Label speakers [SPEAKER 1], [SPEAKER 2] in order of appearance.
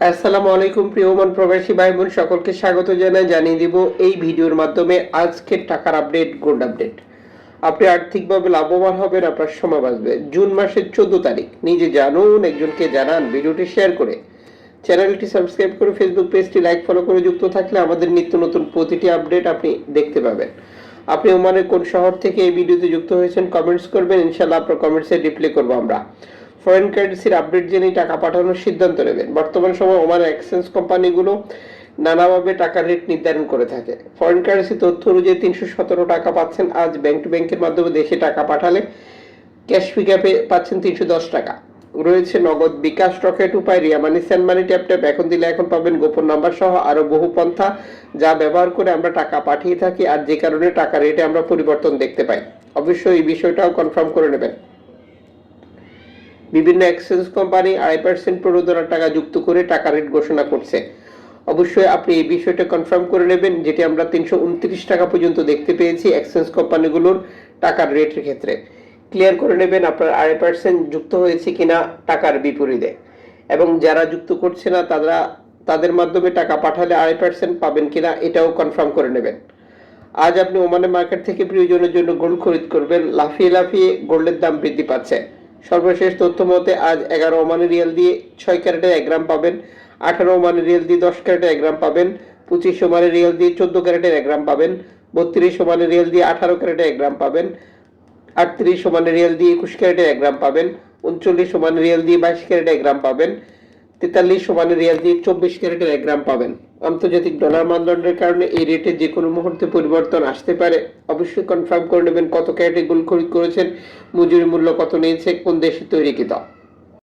[SPEAKER 1] আসসালামু আলাইকুম, প্রিয় ওমান প্রবাসী ভাই বোন সকলকে স্বাগত জানাই, জানিয়ে দিব এই ভিডিওর মাধ্যমে আজকের টাকার আপডেট গোল্ড আপডেট আপনি আর্থিকভাবে লাভবান হবেন, আপনার সময় বাঁচবে। জুন মাসের চোদ্দ তারিখ, নিজে জানুন, একজনকে জানান, ভিডিওটি শেয়ার করে। চ্যানেলটি সাবস্ক্রাইব করে ফেসবুক পেজটি লাইক ফলো করে যুক্ত থাকলে আমাদের নিত্য নতুন প্রতিটি আপডেট আপনি দেখতে পাবেন। আপনি ওমানের কোন শহর থেকে এই ভিডিওতে যুক্ত হয়েছেন কমেন্টস করবেন ইনশাল্লাহ আপনার কমেন্টসে রিপ্লাই করব আমরা। ফরেন কারেন্সির আপডেট জেনেই টাকা পাঠানোর সিদ্ধান্ত নেবেন। বর্তমান সময় ওমানের এক্সচেঞ্জ কোম্পানিগুলো নানাভাবে টাকার রেট নির্ধারণ করে থাকে। ফরেন কারেন্সি তথ্য অনুযায়ী তিনশো সতেরো টাকা পাচ্ছেন আজ ব্যাংক টু ব্যাংকের মাধ্যমে দেশে টাকা পাঠালে ক্যাশ পিকআপে পাচ্ছেন তিনশো দশ টাকা। রয়েছে Nagad bKash Rocket Upay, Ria money send money, tap tap, এখন দিলে এখন পাবেন গোপন নাম্বার সহ আরও বহু পন্থা যা ব্যবহার করে আমরা টাকা পাঠিয়ে থাকি আর যে কারণে টাকা রেটে আমরা পরিবর্তন দেখতে পাই। অবশ্যই এই বিষয়টাও কনফার্ম করে নেবেন। বিভিন্ন এক্সচেঞ্জ কোম্পানি আড়াই পার্সেন্ট প্রণোদনার টাকা যুক্ত করে টাকা রেট ঘোষণা করছে। অবশ্যই আপনি এই বিষয়টা কনফার্ম করে নেবেন, যেটি আমরা তিনশো উনত্রিশ টাকা পর্যন্ত দেখতে পেয়েছি এক্সচেঞ্জ কোম্পানিগুলোর টাকার রেটের ক্ষেত্রে। ক্লিয়ার করে নেবেন আপনার আড়াই পার্সেন্ট যুক্ত হয়েছে কিনা টাকার বিপরীতে। এবং যারা যুক্ত করছে না, তারা, তাদের মাধ্যমে টাকা পাঠালে আড়াই পার্সেন্ট পাবেন কিনা এটাও কনফার্ম করে নেবেন। আজ আপনি ওমানের মার্কেট থেকে প্রিয়জনের জন্য গোল্ড খরিদ করবেন। লাফিয়ে লাফিয়ে গোল্ডের দাম বৃদ্ধি পাচ্ছে। সর্বশেষ তথ্য মতে, আজ এগারো ওমানি রিয়াল দিয়ে ছয় ক্যারেটে এক গ্রাম পাবেন, আঠারো ওমানি রিয়াল দিয়ে দশ ক্যারেটে এক গ্রাম পাবেন, পঁচিশ ওমানি রিয়াল দিয়ে চোদ্দ ক্যারেটের এক গ্রাম পাবেন, বত্রিশ ওমানি রিয়াল দিয়ে আঠারো ক্যারেটে এক গ্রাম পাবেন, আটত্রিশ ওমানি রিয়াল দিয়ে একুশ ক্যারেটে এক গ্রাম পাবেন, উনচল্লিশ ওমানি রিয়াল দিয়ে বাইশ ক্যারেটে এক গ্রাম পাবেন, তেতাল্লিশ ওমানি রিয়াল দিয়ে চব্বিশ ক্যারেটের এক গ্রাম পাবেন। আন্তর্জাতিক ডলার মানদণ্ডের কারণে এই রেটে যে কোনো মুহূর্তে পরিবর্তন আসতে পারে। অবশ্যই কনফার্ম করে নেবেন কত ক্যারেটে গোল খরিদ করেছেন, মজুরি মূল্য কত নিয়েছে, কোন দেশে তৈরি তৈরিকৃত